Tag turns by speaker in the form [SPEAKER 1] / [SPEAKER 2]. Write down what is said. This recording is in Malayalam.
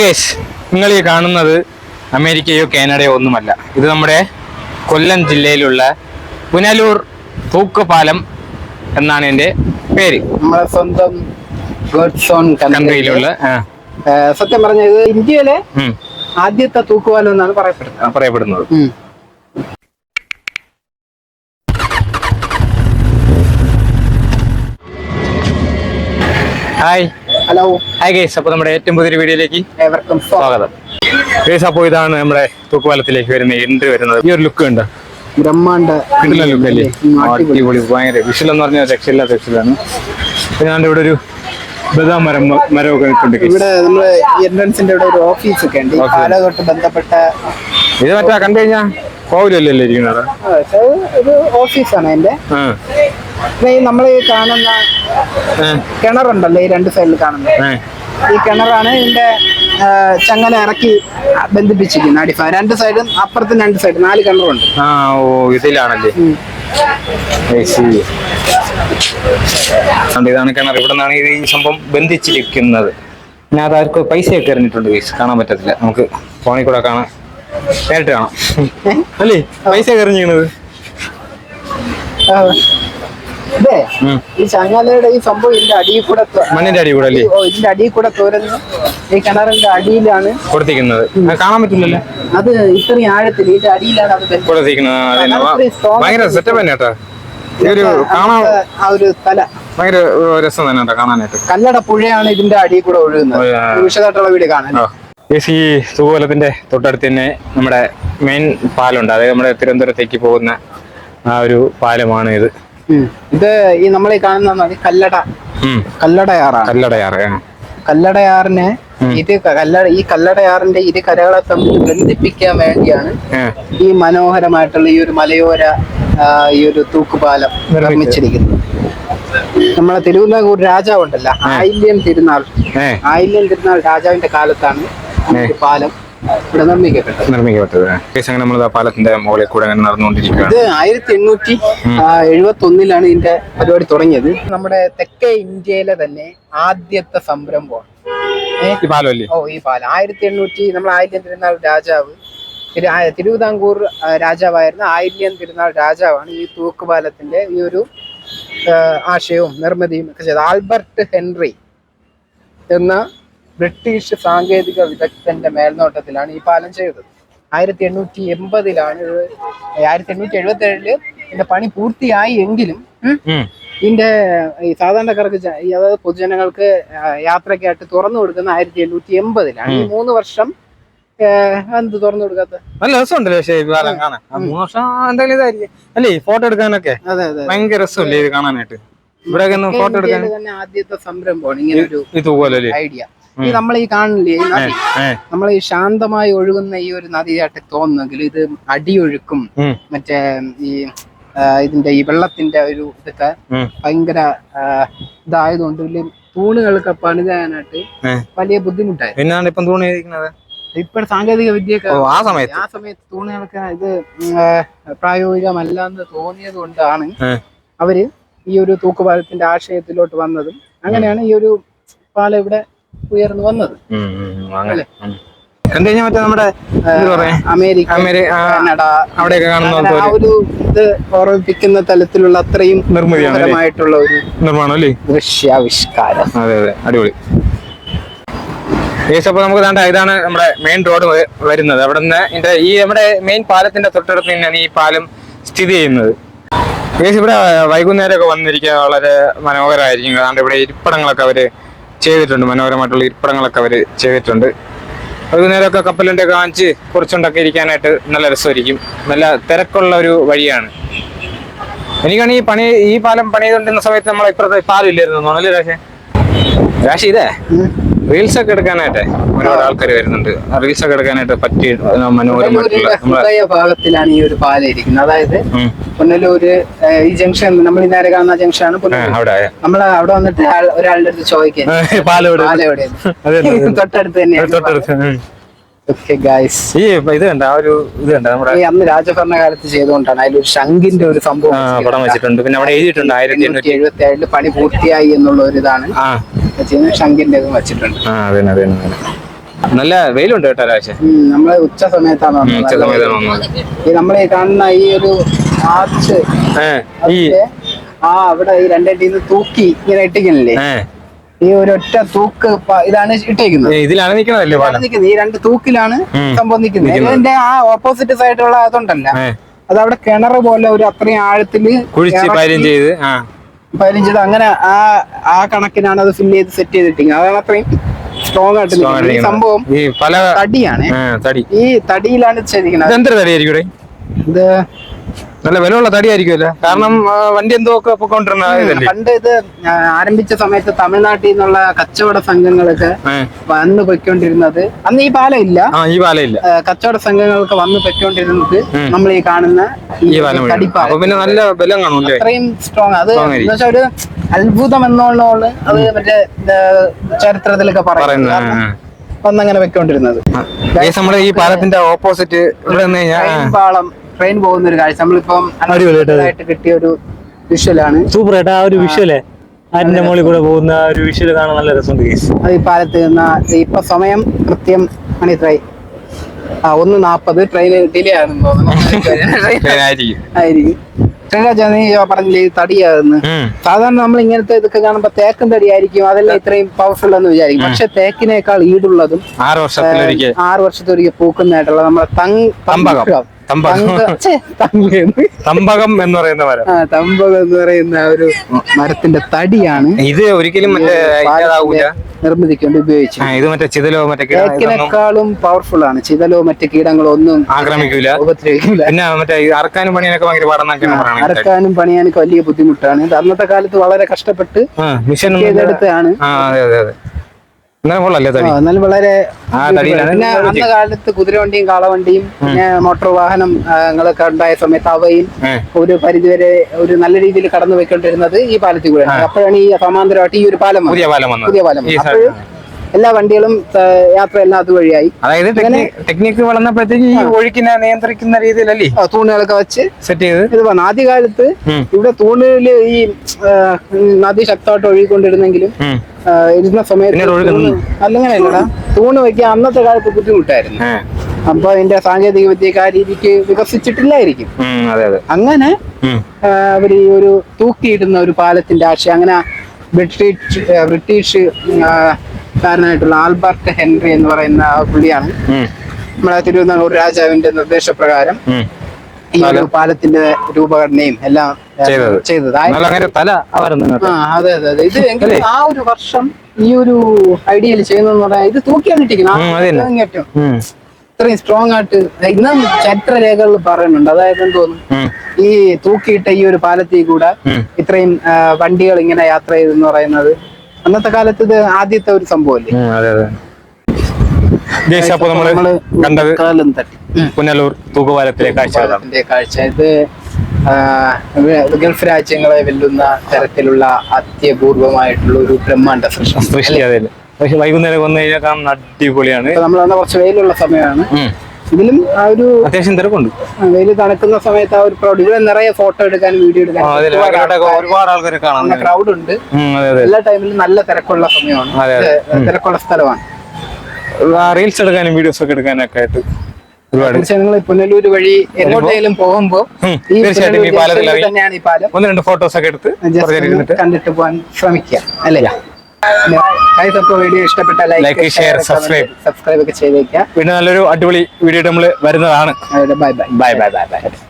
[SPEAKER 1] ഗൈസ് നിങ്ങൾ ഈ കാണുന്നത് അമേരിക്കയോ കാനഡയോ ഒന്നുമല്ല. ഇത് നമ്മുടെ കൊല്ലം ജില്ലയിലുള്ള പുനലൂർ തൂക്കുപാലം എന്നാണ് എന്റെ പേര്.
[SPEAKER 2] നമ്മുടെ സ്വന്തം
[SPEAKER 1] കൺട്രിയിലുള്ള
[SPEAKER 2] സത്യം പറഞ്ഞ ഇത് ഇന്ത്യയിലെ ആദ്യത്തെ തൂക്കുപാലം എന്നാണ് പറയപ്പെടുന്നത്.
[SPEAKER 1] പറയപ്പെടുന്നത്. ഹായ്
[SPEAKER 2] ഹലോ
[SPEAKER 1] ഹായ് ഗൈസ് അപ്പോൾ നമ്മുടെ ഏറ്റവും പുതിയ വീഡിയോയിലേക്ക്
[SPEAKER 2] ഏവർക്കും സ്വാഗതം.
[SPEAKER 1] ഗേസ് അപ്പോൾ ഇതാണ് നമ്മുടെ തൂക്കുപാലത്തിലേക്ക് വരുന്ന എൻട്രി വരുന്നത്. ഈ ഒരു ലുക്ക് ഉണ്ട്
[SPEAKER 2] ബ്രഹ്മാണ്ട
[SPEAKER 1] ലുക്ക് അല്ലേ?
[SPEAKER 2] അടിപൊളി.
[SPEAKER 1] ഭയങ്കര വിഷൽ എന്ന് പറഞ്ഞാൽ രക്ഷയില്ലാത്ത വിഷലാണ് പിന്നെ ഞാൻ ഇവിടെ ഒരു ബദാം മരം മരമൊക്കെ നിൽപ്പുണ്ട്
[SPEAKER 2] ഇവിടെ നമ്മൾ എൻട്രൻസിന്റെ ഇവിടെ ഒരു ഓഫീസ് ഒക്കെ ഉണ്ട്. തൊട്ട് ബന്ധപ്പെട്ട
[SPEAKER 1] ഇത് മറ്റാ കണ്ടു കഴിഞ്ഞാ കോവിലല്ലേ ഇരിക്കുന്നത്?
[SPEAKER 2] ഒരു ഓഫീസാണ് എന്റെ നമ്മൾ ഈ കാണുന്ന കിണറുണ്ടല്ലോ ഈ രണ്ട് സൈഡിൽ കാണുന്നത്. ഈ കിണറാണ് ഇതിന്റെ ചങ്ങല ഇറക്കി ബന്ധിപ്പിച്ചിരിക്കുന്നത്. അടിഫ രണ്ട് സൈഡും അപ്പുറത്തും രണ്ട് സൈഡും നാല് കിണറുണ്ട്.
[SPEAKER 1] ആ ഓ ഇതിലാണല്ലേ? ഇതാണ് കിണർ. ഇവിടെ നിന്നാണ് ഈ സംഭവം ബന്ധിച്ചിരിക്കുന്നത്. ഞാൻ അത് ആർക്കും പൈസയൊക്കെ എറിഞ്ഞിട്ടുണ്ട്. കാണാൻ പറ്റത്തില്ല. നമുക്ക് ഫോണിൽ കൂടെ കാണാം. നേരിട്ട് കാണാം അല്ലേ? പൈസ എറിഞ്ഞിരിക്കുന്നത്
[SPEAKER 2] ഈ ചങ്ങലയുടെ ഈ സംഭവം ഇതിന്റെ അടിയിൽ കൂടെ
[SPEAKER 1] മണ്ണിന്റെ അടി കൂടെ
[SPEAKER 2] ഇതിന്റെ അടിയിൽ കൂടെ തോരുന്നു. ഈ കിണറിന്റെ അടിയിലാണ്.
[SPEAKER 1] കൊടുത്തിരിക്കുന്നത്. കാണാൻ പറ്റില്ലല്ലേ?
[SPEAKER 2] അത് ഇത്രയും ആഴത്തിൽ ഇതിന്റെ അടിയിലാണ് അത്
[SPEAKER 1] ഭയങ്കര സെറ്റപ്പ് തന്നെ കേട്ടോ. ഒരു കാണാൻ
[SPEAKER 2] ആ ഒരു
[SPEAKER 1] ഭയങ്കര രസം തന്നെ കേട്ടോ കാണാനായിട്ട്.
[SPEAKER 2] കല്ലട പുഴയാണ് ഇതിന്റെ അടിയിൽ കൂടെ ഒഴുകുന്നത്. വിശദമായിട്ടുള്ള വീട് കാണാൻ.
[SPEAKER 1] ഈ തൂവലത്തിന്റെ തൊട്ടടുത്ത് തന്നെ നമ്മുടെ മെയിൻ പാലമുണ്ട് അതായത് നമ്മുടെ തിരുവനന്തപുരത്തേക്ക് പോകുന്ന ആ ഒരു പാലമാണ് ഇത്.
[SPEAKER 2] ഇത് ഈ നമ്മൾ ഈ കാണുന്ന കല്ലട. കല്ലടയാറാണ്.
[SPEAKER 1] കല്ലടയാറ്.
[SPEAKER 2] കല്ലടയാറിനെ ഇത് കല്ലട ഈ കല്ലടയാറിന്റെ ഇരു കരകളെ തമ്മിൽ ബന്ധിപ്പിക്കാൻ വേണ്ടിയാണ് ഈ മനോഹരമായിട്ടുള്ള ഈ ഒരു മലയോര ഈ ഒരു തൂക്കുപാലം നിർമ്മിച്ചിരിക്കുന്നത്. നമ്മളെ തിരുവിതാംകൂർ രാജാവ് ഉണ്ടല്ലോ ആയില്യം തിരുനാൾ. ആയില്യം തിരുനാൾ രാജാവിന്റെ കാലത്താണ് പാലം. ഇവിടെ നിർമ്മിക്കപ്പെട്ടത്.
[SPEAKER 1] നിർമ്മിക്കപ്പെട്ടത്. കേസ് അങ്ങനെ നമ്മൾ പാലത്തിന്റെ മുകളിൽ കൂടെ അങ്ങനെ നടന്നുകൊണ്ടിരിക്കുകയാണ്.
[SPEAKER 2] ഇത് ആയിരത്തി എണ്ണൂറ്റി എഴുപത്തി ഒന്നിലാണ് ഇതിന്റെ പരിപാടി തുടങ്ങിയത്. നമ്മുടെ തെക്കേ ഇന്ത്യയിലെ തന്നെ ആദ്യത്തെ സംരംഭം?
[SPEAKER 1] ഈ പാലം
[SPEAKER 2] ഓ ഈ പാലം. ആയിരത്തി എണ്ണൂറ്റി നമ്മൾ ആയിരം തിരുനാൾ രാജാവ്. തിരുവിതാംകൂർ രാജാവായിരുന്ന ആയിരം തിരുനാൾ രാജാവാണ് ഈ തൂക്കുപാലത്തിന്റെ ഈ ഒരു ആശയവും നിർമ്മിതിയും ഒക്കെ ചെയ്തത്. ആൽബർട്ട് ഹെൻറി എന്ന ബ്രിട്ടീഷ് സാങ്കേതിക വിദഗ്ധന്റെ മേൽനോട്ടത്തിലാണ് ഈ പാലം ചെയ്തത്. ആയിരത്തി എണ്ണൂറ്റി എൺപതിലാണ് ആയിരത്തി എണ്ണൂറ്റി എഴുപത്തി ഏഴിൽ ഇതിന്റെ പണി പൂർത്തിയായി എങ്കിലും. ഇതിന്റെ ഈ സാധാരണക്കാർക്ക് അതായത് പൊതുജനങ്ങൾക്ക് യാത്രക്കായിട്ട് തുറന്നു കൊടുക്കുന്ന ആയിരത്തി എണ്ണൂറ്റി എൺപതിലാണ് ഈ മൂന്ന് വർഷം എന്ത് തുറന്നു കൊടുക്കാത്ത
[SPEAKER 1] നല്ല രസമുണ്ടല്ലേ പക്ഷേ മൂന്ന് വർഷം എന്തെങ്കിലും ഇതായിരിക്കും. അല്ലേ ഫോട്ടോ എടുക്കാനൊക്കെ ഭയങ്കര രസമല്ലേ ഇത് കാണാനായിട്ട്? ഇവിടെ ഫോട്ടോ എടുക്കാൻ?
[SPEAKER 2] തന്നെ ആദ്യത്തെ സംരംഭമാണ് ഇങ്ങനെ ഒരു ഐഡിയ. ഈ നമ്മൾ ഈ കാണില്ലേ ഈ നദി? നമ്മൾ ഈ ശാന്തമായി ഒഴുകുന്ന ഈ ഒരു നദിയായിട്ട് തോന്നുന്നെങ്കിൽ ഇത് അടിയൊഴുക്കും. മറ്റേ ഈ ഇതിന്റെ ഈ വെള്ളത്തിന്റെ ഒരു ഇതൊക്കെ. ഭയങ്കര ഇതായതുകൊണ്ട് വലിയ തൂണുകളൊക്കെ പണിതാനായിട്ട് വലിയ ബുദ്ധിമുട്ടായി.
[SPEAKER 1] പിന്നാണ് ഇപ്പം തോന്നിയിരിക്കുന്നത്
[SPEAKER 2] ഇപ്പൊ സാങ്കേതിക വിദ്യയൊക്കെ
[SPEAKER 1] ആ സമയത്ത്.
[SPEAKER 2] ആ സമയത്ത് തൂണുകളൊക്കെ ഇത് പ്രായോഗികമല്ലാന്ന് ആ, പ്രായോഗികമല്ല എന്ന് തോന്നിയത് കൊണ്ടാണ് അവർ ഈ ഒരു തൂക്കുപാലത്തിന്റെ ആശയത്തിലോട്ട് വന്നതും അങ്ങനെയാണ് ഈ ഒരു പാലം ഇവിടെ ഉയർന്നു വന്നത്.
[SPEAKER 1] ഉം, ഉം, ഉം, അങ്ങനെ. കണ്ടു കഴിഞ്ഞാൽ മറ്റേ നമ്മുടെ
[SPEAKER 2] അമേരിക്ക
[SPEAKER 1] അമേരി
[SPEAKER 2] കാനഡ
[SPEAKER 1] അവിടെയൊക്കെ കാണുന്ന
[SPEAKER 2] ഒരു ഇത് ഓർമ്മിപ്പിക്കുന്ന തലത്തിലുള്ള അത്രയും നിർമ്മിതമായിട്ടുള്ള ഒരു
[SPEAKER 1] നിർമ്മാണം അല്ലേ?
[SPEAKER 2] ദൃശ്യാവിഷ്കാരം.
[SPEAKER 1] അതെ അതെ. അടിപൊളി. ഏകദേശം അപ്പൊ നമുക്ക് വേണ്ട ഇതാണ് നമ്മുടെ മെയിൻ റോഡ് വരുന്നത്. അവിടെ നിന്ന് ഇതിന്റെ ഈ നമ്മുടെ മെയിൻ പാലത്തിന്റെ തൊട്ടടുത്ത് തന്നെയാണ് ഈ പാലം സ്ഥിതി ചെയ്യുന്നത്. ഏസ് ഇവിടെ വൈകുന്നേരമൊക്കെ വന്നിരിക്കുക വളരെ മനോഹരമായിരിക്കും. അതുകൊണ്ട് ഇവിടെ ഇരിപ്പിടങ്ങളൊക്കെ അവർ ചെയ്തിട്ടുണ്ട്. മനോഹരമായിട്ടുള്ള ഇരിപ്പിടങ്ങളൊക്കെ അവർ ചെയ്തിട്ടുണ്ട്. വൈകുന്നേരമൊക്കെ കപ്പലിന്റെ കാണിച്ച് കുറച്ചുണ്ടൊക്കെ ഇരിക്കാനായിട്ട് നല്ല രസമായിരിക്കും. നല്ല തിരക്കുള്ള ഒരു വഴിയാണ്. എനിക്കാണ് ഈ പണി ഈ പാലം പണിതുകൊണ്ടിരുന്ന സമയത്ത് നമ്മൾ ഇപ്പുറത്തെ പാലം ഇല്ലായിരുന്നു തോന്നല്ലേ രാശേ രാശി ഇതേ. റീൽസ് ഒക്കെ എടുക്കാനായിട്ട് ഒരുപാട് ആൾക്കാർ വരുന്നുണ്ട്. റീൽസ് ഒക്കെ എടുക്കാനായിട്ട് പറ്റിയ മനോഹരമായിട്ടുള്ള
[SPEAKER 2] ഭാഗത്തിലാണ് ഈ ഒരു പാല ഇരിക്കുന്നത്. അതായത്. പുനലൂര് ഈ ജംഗ്ഷൻ നമ്മൾ ഈ നേരെ കാണുന്ന ജംഗ്ഷനാണ്
[SPEAKER 1] ആണ്
[SPEAKER 2] നമ്മൾ അവിടെ. വന്നിട്ട് ഒരാളുടെ അടുത്ത്
[SPEAKER 1] ചോദിക്കുന്നത്.
[SPEAKER 2] തൊട്ടടുത്ത് തന്നെയാണ്
[SPEAKER 1] തൊട്ടടുത്ത്.
[SPEAKER 2] ഓക്കെ
[SPEAKER 1] ഈ ഇത് കണ്ട ആ ഒരു ഇത് കണ്ട നമ്മുടെ
[SPEAKER 2] അന്ന് രാജഭരണ കാലത്ത് ചെയ്തുകൊണ്ടാണ് അതിലൊരു ശംഖിന്റെ ഒരു സംഭവം
[SPEAKER 1] പടം വെച്ചിട്ടുണ്ട്. പിന്നെ അവിടെ എഴുതിയിട്ടുണ്ട് ആയിരത്തി
[SPEAKER 2] എഴുപത്തി ഏഴിൽ പണി പൂർത്തിയായി എന്നുള്ള ഒരു ഇതാണ്. വെച്ചിട്ടുണ്ട്.
[SPEAKER 1] ആ അതന്നെ അതന്നെ അതന്നെ. നല്ല വെയിലുണ്ട് കേട്ടോ ഒരാഴ്ച.
[SPEAKER 2] ഉം, നമ്മൾ ഉച്ച സമയത്താണ്.
[SPEAKER 1] ഉച്ച സമയത്താണ് വന്നത്.
[SPEAKER 2] നമ്മളെ കാണുന്ന ഈ ഒരു ആർച്ച്
[SPEAKER 1] ഈ
[SPEAKER 2] ആ അവിടെ ഈ രണ്ടടിന്ന് തൂക്കി ഇങ്ങനെ ഇട്ടിക്കുന്നില്ലേ ഈ ഒരു ഒറ്റ തൂക്ക് ഇതാണ് ഇട്ടേക്കുന്നത്.
[SPEAKER 1] ഇതിലാണ്
[SPEAKER 2] നിൽക്കുന്നത് ഈ രണ്ട് തൂക്കിലാണ്. സംഭവം
[SPEAKER 1] നിൽക്കുന്നത്.
[SPEAKER 2] ഇതിന്റെ ആ ഓപ്പോസിറ്റ് സൈഡിലുള്ള അതുണ്ടല്ല. അത് അവിടെ കിണർ പോലെ ഒരു അത്രയും ആഴത്തിൽ
[SPEAKER 1] കുഴിച്ച് ചെയ്ത്
[SPEAKER 2] പാര്യം അങ്ങനെ ആ ആ കണക്കിനാണ് അത് ഫില്ല് ചെയ്ത് സെറ്റ് ചെയ്തിട്ടിരിക്കുന്നത്. അതാണ് അത്രയും സ്ട്രോങ് ആയിട്ട് നിൽക്കുന്നത്. ഈ സംഭവം
[SPEAKER 1] ഈ പല
[SPEAKER 2] തടിയാണ്.
[SPEAKER 1] തടി.
[SPEAKER 2] ഈ തടിയിലാണ് ചെയ്തിരിക്കുന്നത്
[SPEAKER 1] ഇതെന്തൊരു തടിയായിരിക്കും
[SPEAKER 2] ഇത്
[SPEAKER 1] നല്ല വിലയുള്ള തടിയായിരിക്കുമല്ലേ? കാരണം വണ്ടി എന്തോ ഒക്കെ
[SPEAKER 2] പണ്ട് ഇത് ആരംഭിച്ച സമയത്ത് തമിഴ്നാട്ടിൽ നിന്നുള്ള കച്ചവട സംഘങ്ങളൊക്കെ വന്ന് പൊയ്ക്കൊണ്ടിരുന്നത്. അന്ന് ഈ പാലം ഇല്ല.
[SPEAKER 1] ആ ഈ പാലം ഇല്ല.
[SPEAKER 2] കച്ചവട സംഘങ്ങൾക്ക് വന്ന് പൊയ്ക്കൊണ്ടിരുന്നത് നമ്മൾ ഈ കാണുന്ന
[SPEAKER 1] പിന്നെ നല്ല ബലം കാണൂല്ലേ
[SPEAKER 2] അത്രയും സ്ട്രോങ് അത്. ഒരു അത്ഭുതം എന്നുള്ള അത് മറ്റേ ചരിത്രത്തിലൊക്കെ പറയുന്നത്. വന്നങ്ങനെ വെക്കൊണ്ടിരുന്നത്
[SPEAKER 1] നമ്മുടെ ഈ പാലത്തിന്റെ ഓപ്പോസിറ്റ് ഇവിടെ
[SPEAKER 2] പാളം ട്രെയിൻ പോകുന്ന ഒരു കാഴ്ച. നമ്മളിപ്പം
[SPEAKER 3] അടിപൊളി കേട്ടോ
[SPEAKER 2] ആയിട്ട് കിട്ടിയ ഒരു വിഷ്വലാണ്
[SPEAKER 3] സൂപ്പർ ആയിട്ട് ആ ഒരു വിഷ്വലേ അതിന്റെ മുകളിൽ കൂടെ പോകുന്ന ഒരു വിഷ്വൽ കാണാൻ നല്ല രസമുണ്ട് കേസ്
[SPEAKER 2] അത് ഈ പാലത്ത് ഇപ്പൊ സമയം കൃത്യം മണി എത്രയായി ആ ഒന്ന് നാപ്പത്. ട്രെയിൻ ഡിലേ ആണെന്ന് തോന്നുന്നു.
[SPEAKER 1] ആയിരിക്കും.
[SPEAKER 2] ആയിരിക്കും. ശ്രീരാജ നീ പറഞ്ഞില്ലേ തടിയാകുന്നു. സാധാരണ നമ്മൾ ഇങ്ങനത്തെ ഇതൊക്കെ കാണുമ്പോ തേക്കും തടിയായിരിക്കും. അതെല്ലാം ഇത്രയും പവർഫുൾ എന്ന് വിചാരിക്കും. പക്ഷെ തേക്കിനേക്കാൾ ഈടുള്ളതും
[SPEAKER 1] ആറ് വർഷത്തിലൊരിക്കൽ.
[SPEAKER 2] ആറ് വർഷത്തിലൊരിക്കൽ പൂക്കുന്നതായിട്ടുള്ള നമ്മുടെ തങ്
[SPEAKER 1] തമ്പകം. തമ്പകം. എന്ന് പറയുന്ന മരം.
[SPEAKER 2] തമ്പകം എന്ന് പറയുന്ന ഒരു മരത്തിന്റെ തടിയാണ്.
[SPEAKER 1] ഇത് ഒരിക്കലും മറ്റേ
[SPEAKER 2] നിർമ്മിതിക്കൊണ്ട്
[SPEAKER 1] ആ, ഇത് മറ്റേ ചിതലോ മറ്റേ
[SPEAKER 2] പവർഫുൾ ആണ്. ചിതലോ മറ്റേ കീടങ്ങളോ ഒന്നും
[SPEAKER 1] ആക്രമിക്കൂല.
[SPEAKER 2] ഉപദ്രവിക്കില്ല
[SPEAKER 1] പിന്നെ മറ്റേ അറക്കാനും പണിയാനൊക്കെ ഭയങ്കര പാടെന്നൊക്കെയാണ് പറയുന്നത്
[SPEAKER 2] പണിയാനൊക്കെ വലിയ ബുദ്ധിമുട്ടാണ്. അന്നത്തെ കാലത്ത് വളരെ കഷ്ടപ്പെട്ട്
[SPEAKER 1] മിഷൻ
[SPEAKER 2] ചെയ്തെടുത്താണ്
[SPEAKER 1] ആ അതെ അതെ അതെ. അങ്ങനെ കൊള്ളല്ലേ തടി?
[SPEAKER 2] എന്നാലും എന്നാൽ വളരെ പിന്നെ അന്ന കാലത്ത് കുതിരവണ്ടിയും കാളവണ്ടിയും പിന്നെ മോട്ടോർ വാഹനങ്ങളൊക്കെ ഉണ്ടായ സമയത്ത് അവയിൽ
[SPEAKER 1] ഏ.
[SPEAKER 2] ഒരു പരിധിവരെ ഒരു നല്ല രീതിയിൽ കടന്നു പോയിക്കൊണ്ടിരുന്നത് ഈ പാലത്തിൽ കൂടെ അപ്പോഴാണ് ഈ സമാന്തരമായിട്ട് ഈ ഒരു പാലം.
[SPEAKER 1] പുതിയ പാലം
[SPEAKER 2] പുതിയ പാലം എല്ലാ വണ്ടികളും യാത്രയെല്ലാം അതുവഴിയായി.
[SPEAKER 1] അതായത് ടെക്നിക്ക് വളർന്നപ്പോഴത്തേക്ക് ഈ ഒഴുക്കിനെ നിയന്ത്രിക്കുന്ന രീതിയിലല്ലേ?
[SPEAKER 2] തൂണുകളൊക്കെ വെച്ച്
[SPEAKER 1] സെറ്റ് ചെയ്ത്?
[SPEAKER 2] ഇത് വന്നു ആദ്യകാലത്ത്. ഇവിടെ തൂണിൽ ഈ നദി ശക്തമായിട്ട് ഒഴുകിക്കൊണ്ടിരുന്നെങ്കിലും ഇരുന്ന സമയത്ത്
[SPEAKER 1] അല്ലെങ്കിൽ
[SPEAKER 2] തൂണ് വെക്കാൻ അന്നത്തെ കാലത്ത് ബുദ്ധിമുട്ടായിരുന്നു. അപ്പൊ അതിന്റെ സാങ്കേതിക വിദ്യയൊക്കെ ആ രീതിക്ക് വികസിച്ചിട്ടില്ലായിരിക്കും.
[SPEAKER 1] അതെ അതെ.
[SPEAKER 2] അങ്ങനെ അവർ ഈ ഒരു തൂക്കിയിടുന്ന ഒരു പാലത്തിന്റെ ആശയം അങ്ങനെ ബ്രിട്ടീഷ് ബ്രിട്ടീഷ് കാരനായിട്ടുള്ള ആൽബർട്ട് ഹെൻറി എന്ന് പറയുന്ന പുള്ളിയാണ്. നമ്മളെ തിരുവിതാംകൂർ രാജാവിന്റെ നിർദ്ദേശപ്രകാരം ഈ ഒരു പാലത്തിന്റെ രൂപഘടനയും എല്ലാം
[SPEAKER 1] ചെയ്തത്.
[SPEAKER 2] അതെ അതെ അതെ. ഇത് എങ്കിലും ആ ഒരു വർഷം ഈ ഒരു ഐഡിയയിൽ ചെയ്യുന്നതെന്ന് പറഞ്ഞാൽ ഇത് തൂക്കിയാണ് ഇട്ടിരിക്കുന്നത്. ഇത്രയും സ്ട്രോങ് ആയിട്ട് ഇന്നും ചരിത്രരേഖകളിൽ പറയുന്നുണ്ട്. അതായത് എന്തോന്നു? തോന്നുന്നു ഈ തൂക്കിയിട്ട ഈ ഒരു പാലത്തിൽ കൂടെ ഇത്രയും വണ്ടികൾ ഇങ്ങനെ യാത്ര ചെയ്തെന്ന് പറയുന്നത് അന്നത്തെ കാലത്ത് ഇത് ആദ്യത്തെ ഒരു സംഭവമല്ലേ
[SPEAKER 1] അതെ അതെ. ജയ്സ് അപ്പൊ നമ്മൾ
[SPEAKER 2] നമ്മൾ
[SPEAKER 1] കണ്ടത്
[SPEAKER 2] കാലം തട്ടി.
[SPEAKER 1] പുനലൂർ തൂക്കുപാലത്തിലെ കാഴ്ചകളാണ്
[SPEAKER 2] പാലത്തിന്റെ കാഴ്ച. ഇത് ആ, ഗൾഫ് രാജ്യങ്ങളെ വെല്ലുന്ന തരത്തിലുള്ള അത്യപൂർവമായിട്ടുള്ള ഒരു ബ്രഹ്മാണ്ട സൃഷ്ടി.
[SPEAKER 1] സൃഷ്ടി അതെ പക്ഷെ വൈകുന്നേരം വന്നു കഴിഞ്ഞാൽ അടിപൊളിയാണ്.
[SPEAKER 2] ഇപ്പൊ നമ്മൾ കുറച്ച് വെയിലുള്ള സമയമാണ്.
[SPEAKER 1] ഉം.
[SPEAKER 2] ഇതിലും ആ ഒരു
[SPEAKER 1] അത്യാവശ്യം തിരക്കുണ്ട്.
[SPEAKER 2] വെയിൽ തണുക്കുന്ന സമയത്ത് ആ ഒരു ക്രൗഡ് ഇവിടെ നിറയെ ഫോട്ടോ എടുക്കാനും വീഡിയോ
[SPEAKER 1] എടുക്കാൻ ഒരുപാട് ആൾക്കാരെ കാണാൻ
[SPEAKER 2] ക്രൗഡ് ഉണ്ട്. എല്ലാ ടൈമിലും നല്ല തിരക്കുള്ള സമയമാണ്. തിരക്കുള്ള സ്ഥലമാണ്.
[SPEAKER 1] റീൽസ് എടുക്കാനും വീഡിയോസ് ഒക്കെ എടുക്കാനൊക്കെ ആയിട്ട്
[SPEAKER 2] നിങ്ങൾ വഴി എങ്ങോട്ടെങ്കിലും പോകുമ്പോ ഈ
[SPEAKER 1] തീർച്ചയായിട്ടും ഈ പാലത്തിൽ ഒന്ന് രണ്ട് ഫോട്ടോസ് ഒക്കെ എടുത്ത്
[SPEAKER 2] കണ്ടിട്ട് പോകാൻ ശ്രമിക്കുക അല്ലേ? വീഡിയോ ഇഷ്ടപ്പെട്ട ലൈക്ക്
[SPEAKER 1] ഷെയർ സബ്സ്ക്രൈബ്
[SPEAKER 2] സബ്സ്ക്രൈബ് ഒക്കെ ചെയ്തേക്കുക
[SPEAKER 1] പിന്നെ നല്ലൊരു അടിപൊളി വീഡിയോ നമ്മൾ വരുന്നതാണ്.
[SPEAKER 2] Bye
[SPEAKER 1] bye bye bye bye